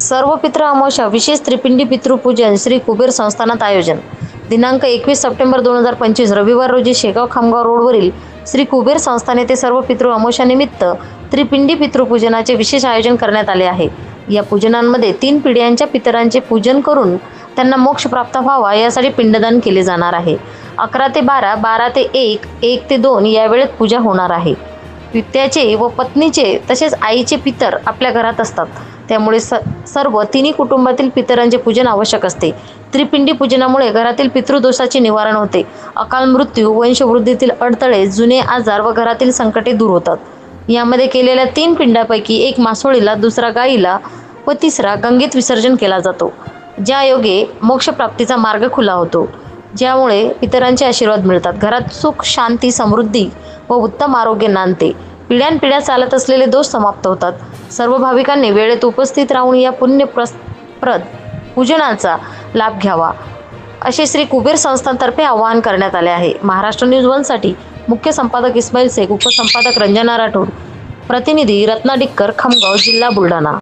सर्व पित्र अमावस्या विशेष त्रिपिंडी पितृपूजन श्री कुबेर संस्थानात आयोजन. दिनांक एकवीस सप्टेंबर दोन हजार पंचवीस रविवार रोजी शेगाव खामगाव रोडवरील श्री कुबेर संस्थान येथे सर्व पितृ अमावस्यानिमित्त त्रिपिंडी पितृपूजनाचे विशेष आयोजन करण्यात आले आहे. या पूजनांमध्ये तीन पिढ्यांच्या पितरांचे पूजन करून त्यांना मोक्ष प्राप्त व्हावा यासाठी पिंडदान केले जाणार आहे. अकरा ते बारा बारा ते एक एक ते दोन या वेळेत पूजा होणार आहे. पित्याचे व पत्नीचे तसेच आईचे पितर आपल्या घरात असतात. त्यामुळे स सर्व तिन्ही कुटुंबातील पितरांचे पूजन आवश्यक असते. त्रिपिंडी पूजनामुळे घरातील पितृदोषाचे निवारण होते. अकाल मृत्यू वंशवृद्धीतील अडथळे जुने आजार व घरातील संकटे दूर होतात. यामध्ये केलेल्या तीन पिंडापैकी एक मासोळीला दुसरा गाईला व तिसरा गंगेत विसर्जन केला जातो. ज्या योगे मोक्षप्राप्तीचा मार्ग खुला होतो. ज्यामुळे पितरांचे आशीर्वाद मिळतात. घरात सुख शांती समृद्धी व उत्तम आरोग्य नांदते. पिढ्यानपिढ्या चालत असलेले दोष समाप्त होतात. सर्व भाविकांनी वेळेत उपस्थित राहून या पुण्य प्रस प्रद पूजनाचा लाभ घ्यावा. असे श्री कुबेर संस्थांतर्फे आवाहन करण्यात आले आहे. महाराष्ट्र न्यूज वनसाठी मुख्य संपादक इस्माईल शेख उपसंपादक रंजना राठोड प्रतिनिधी रत्ना डिक्कर खामगाव जिल्हा बुलढाणा.